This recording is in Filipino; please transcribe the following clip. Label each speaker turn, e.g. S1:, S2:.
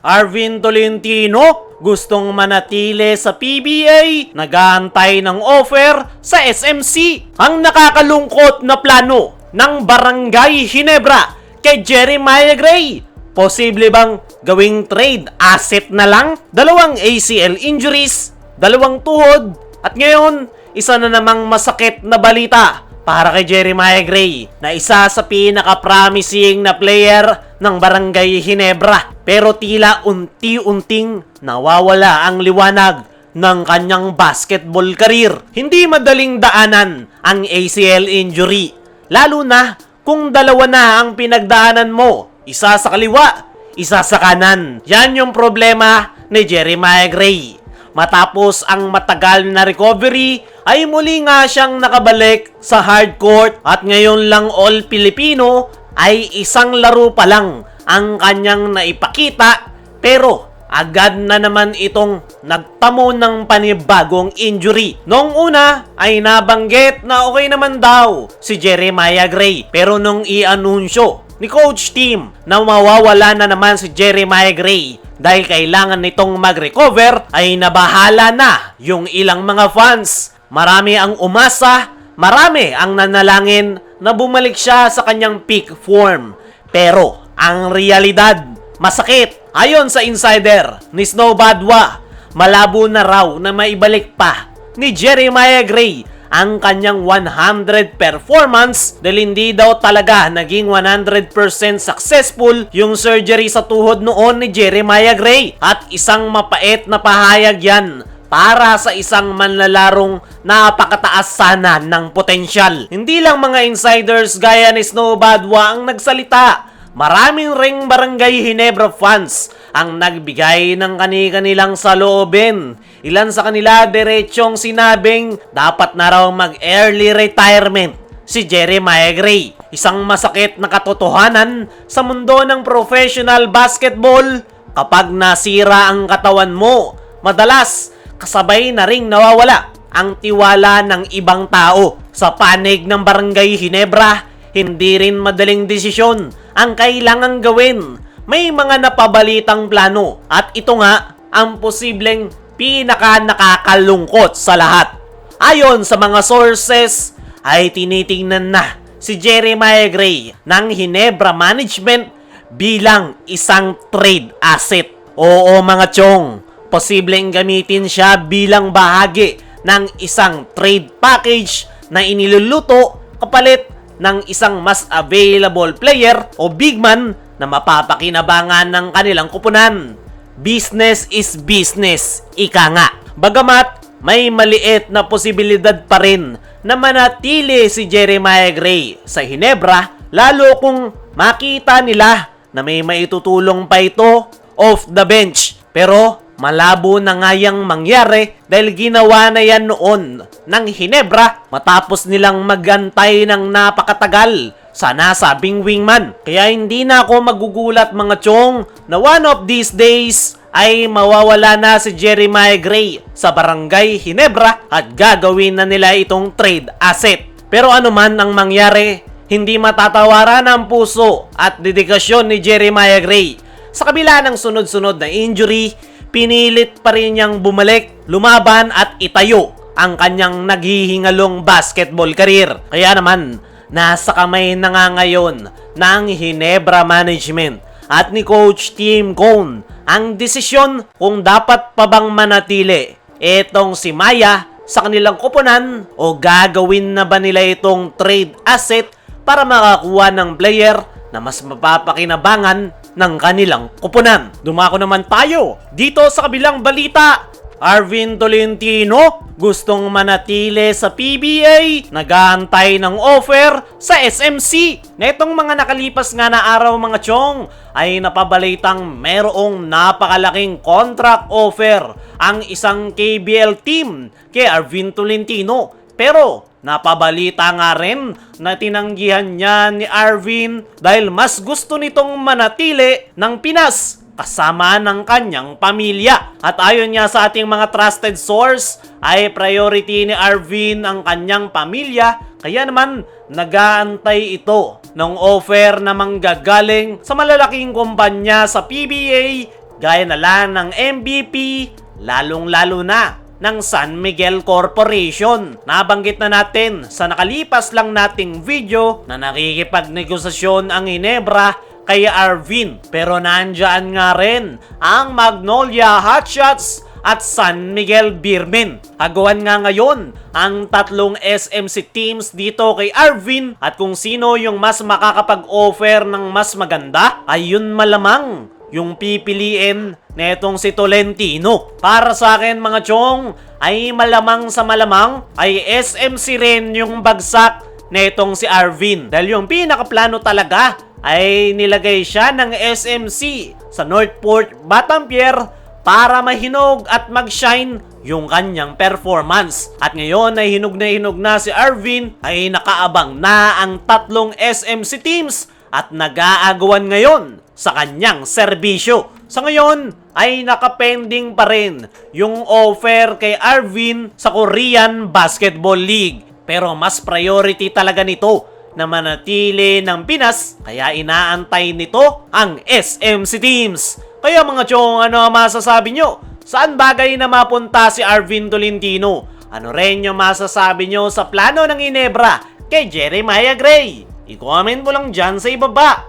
S1: Arvin Tolentino gustong manatili sa PBA, nagaantay ng offer sa SMC. Ang nakakalungkot na plano ng Barangay Hinebra kay Jeremiah Gray. Posible bang gawing trade asset na lang? Dalawang ACL injuries, dalawang tuhod, at ngayon, isa na namang masakit na balita para kay Jeremiah Gray na isa sa pinaka-promising na player ng Barangay Hinebra. Pero tila unti-unting nawawala ang liwanag ng kanyang basketball career. Hindi madaling daanan ang ACL injury. Lalo na kung dalawa na ang pinagdaanan mo. Isa sa kaliwa, isa sa kanan. Yan yung problema ni Jeremiah Gray. Matapos ang matagal na recovery, ay muli nga siyang nakabalik sa hardcourt at ngayon lang all Filipino ay isang laro pa lang ang kanyang naipakita pero agad na naman itong nagtamo ng panibagong injury. Noong una ay nabanggit na okay naman daw si Jeremiah Gray pero nung i-anunsyo ni Coach Team na mawawala na naman si Jeremiah Gray dahil kailangan nitong mag-recover ay nabahala na yung ilang mga fans. Marami ang umasa, marami ang nanalangin na bumalik siya sa kanyang peak form. Pero ang realidad, masakit. Ayon sa insider ni Snow Badwa, malabo na raw na maibalik pa ni Jeremiah Gray ang kanyang 100 performance dahil hindi daw talaga naging 100% successful yung surgery sa tuhod noon ni Jeremiah Gray at isang mapait na pahayag yan para sa isang manlalarong napakataas sana ng potensyal. Hindi lang mga insiders gaya ni Snow Badwa ang nagsalita. Maraming ring barangay Hinebra fans ang nagbigay ng kani-kanilang saloobin. Ilan sa kanila diretsong sinabing dapat na raw mag-early retirement si Jeremiah Gray. Isang masakit na katotohanan sa mundo ng professional basketball kapag nasira ang katawan mo, madalas kasabay na ring nawawala ang tiwala ng ibang tao. Sa panig ng Barangay Hinebra, hindi rin madaling desisyon ang kailangang gawin. May mga napabalitang plano at ito nga ang posibleng pinaka nakakalungkot sa lahat. Ayon sa mga sources, ay tinitingnan na si Jeremiah Gray ng Hinebra Management bilang isang trade asset. Oo mga chong, posibleng gamitin siya bilang bahagi ng isang trade package na iniluluto kapalit ng isang mas available player o big man na mapapakinabangan ng kanilang kupunan. Business is business, ika nga. Bagamat may maliit na posibilidad pa rin na manatili si Jeremiah Gray sa Hinebra lalo kung makita nila na may maitutulong pa ito off the bench. Pero malabo na nga yang mangyari dahil ginawa na yan noon ng Hinebra matapos nilang magantay ng napakatagal sa nasabing wingman. Kaya hindi na ako magugulat mga chong na one of these days ay mawawala na si Jeremiah Gray sa barangay Hinebra at gagawin na nila itong trade asset. Pero ano man ang mangyari, hindi matatawaran ang puso at dedikasyon ni Jeremiah Gray. Sa kabila ng sunod-sunod na injury, pinilit pa rin niyang bumalik, lumaban at itayo ang kanyang naghihingalong basketball career. Kaya naman, nasa kamay na nga ngayon ng Hinebra Management at ni Coach Tim Cone ang desisyon kung dapat pa bang manatili itong si Maya sa kanilang kuponan o gagawin na ba nila itong trade asset para makakuha ng player na mas mapapakinabangan ng kanilang kuponan. Dumako naman tayo dito sa kabilang balita. Arvin Tolentino gustong manatili sa PBA, nagaantay ng offer sa SMC. Netong mga nakalipas nga na araw mga chong ay napabalitang merong napakalaking contract offer ang isang KBL team kay Arvin Tolentino. Pero napabalita nga rin na tinanggihan niya ni Arvin dahil mas gusto nitong manatili ng Pinas kasama ng kanyang pamilya. At ayon niya sa ating mga trusted source, ay priority ni Arvin ang kanyang pamilya, kaya naman nagaantay ito ng offer na manggagaling sa malalaking kumpanya sa PBA gaya na lang ng MVP, lalong-lalo na ng San Miguel Corporation. Nabanggit na natin sa nakalipas lang nating video na nakikipagnegosasyon ang Ginebra kay Arvin. Pero nandyan nga rin ang Magnolia Hotshots at San Miguel Beermen. Hagawan nga ngayon ang tatlong SMC teams dito kay Arvin at kung sino yung mas makakapag-offer ng mas maganda, ayun malamang yung pipiliin netong si Tolentino. Para sa akin mga chong, ay malamang sa malamang ay SMC rin yung bagsak netong si Arvin. Dahil yung pinakaplano talaga ay nilagay siya ng SMC sa Northport Batampier para mahinog at mag-shine yung kanyang performance. At ngayon ay hinog na hinog na si Arvin ay nakaabang na ang tatlong SMC teams at nag-aagawan ngayon sa kanyang serbisyo. Sa ngayon ay nakapending pa rin yung offer kay Arvin sa Korean Basketball League. Pero mas priority talaga nito na manatili ng Pinas kaya inaantay nito ang SMC teams. Kaya mga chong, ano masasabi nyo? Saan bagay na mapunta si Arvin Tolentino? Ano rin yung masasabi nyo sa plano ng Inebra kay Jeremiah Gray? I-comment mo lang dyan sa ibaba.